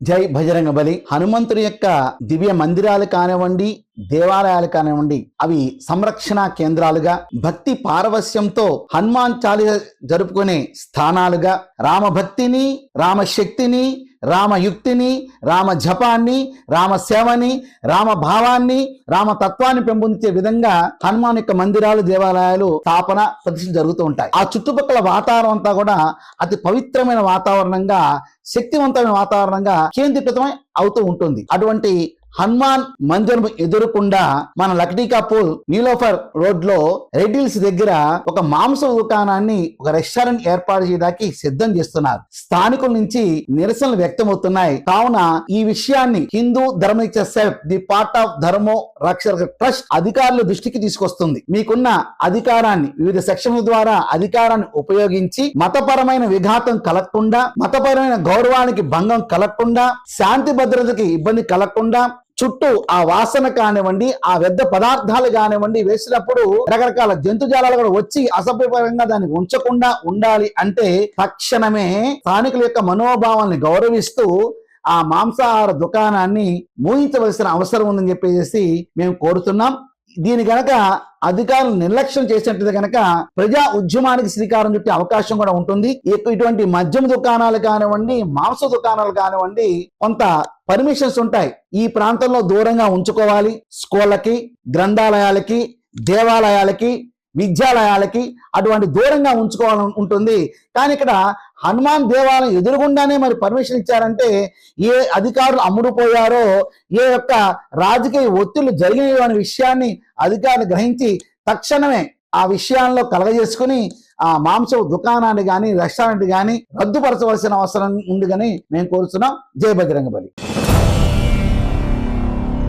జై భజరంగ బలి. హనుమంతుడి యొక్క దివ్య మందిరాలు కానివ్వండి దేవాలయాలు కానివ్వండి అవి సంరక్షణ కేంద్రాలుగా భక్తి పారవస్యంతో హనుమాన్ చాలీస జరుపుకునే స్థానాలుగా రామభక్తిని రామశక్తిని రామయుక్తిని రామ జపాన్ని రామ సేవని రామ భావాన్ని రామ తత్వాన్ని పెంపొందించే విధంగా హనుమాన్ యొక్క మందిరాలు దేవాలయాలు స్థాపన ప్రతిష్ఠ జరుగుతూ ఉంటాయి. ఆ చుట్టుపక్కల వాతావరణం అంతా కూడా అతి పవిత్రమైన వాతావరణంగా శక్తివంతమైన వాతావరణంగా కేంద్రీకృతమై అవుతూ ఉంటుంది. అటువంటి హనుమాన్ మందిరం ఎదురుకుండా మన లక్డీకాపూర్ నీలోఫర్ రోడ్లో రెడ్డిల్స్ దగ్గర ఒక మాంస దుకాణాన్ని ఒక రెస్టారెంట్ ఏర్పాటు చేయడానికి సిద్ధం చేస్తున్నారు. స్థానికుల నుంచి నిరసనలు వ్యక్తమవుతున్నాయి. కావున ఈ విషయాన్ని హిందూ ధర్మ సెల్ ది పార్ట్ ఆఫ్ ధర్మో రక్షక ట్రస్ట్ అధికారుల దృష్టికి తీసుకొస్తుంది. మీకున్న అధికారాన్ని వివిధ సెక్షన్ల ద్వారా అధికారాన్ని ఉపయోగించి మతపరమైన విఘాతం కలగకుండా మతపరమైన గౌరవానికి భంగం కలగకుండా శాంతి భద్రతకి ఇబ్బంది కలగకుండా చుట్టూ ఆ వాసన కానివ్వండి ఆ వ్యర్థ పదార్థాలు కానివ్వండి వేసినప్పుడు రకరకాల జంతుజాలాలు కూడా వచ్చి అసభ్యపరంగా దాన్ని ఉంచకుండా ఉండాలి అంటే తక్షణమే స్థానికుల యొక్క మనోభావాల్ని గౌరవిస్తూ ఆ మాంసాహార దుకాణాన్ని మూయించవలసిన అవసరం ఉందని చెప్పేసి మేము కోరుతున్నాం. దీని గనక అధికారులు నిర్లక్ష్యం చేసినట్లయితే గనక ప్రజా ఉద్యమానికి శ్రీకారం చుట్టే అవకాశం కూడా ఉంటుంది. ఇటువంటి మద్యం దుకాణాలు కానివ్వండి మాంస దుకాణాలు కానివ్వండి కొంత పర్మిషన్స్ ఉంటాయి. ఈ ప్రాంతంలో దూరంగా ఉంచుకోవాలి. స్కూళ్ళకి గ్రంథాలయాలకి దేవాలయాలకి విద్యాలయాలకి అటువంటి దూరంగా ఉంచుకోవాలని ఉంటుంది. కానీ ఇక్కడ హనుమాన్ దేవాలయం ఎదురుగుండానే మరి పర్మిషన్ ఇచ్చారంటే ఏ అధికారులు అమ్ముడుపోయారో ఏ యొక్క రాజకీయ ఒత్తిళ్ళు జరిగినాయో అనే విషయాన్ని అధికారులు గ్రహించి తక్షణమే ఆ విషయాల్లో కలగజేసుకుని ఆ మాంస దుకాణాన్ని కానీ రెస్టారెంట్ కానీ రద్దుపరచవలసిన అవసరం ఉంది కానీ మేము కోరుతున్నాం. జయ బజరంగ బలి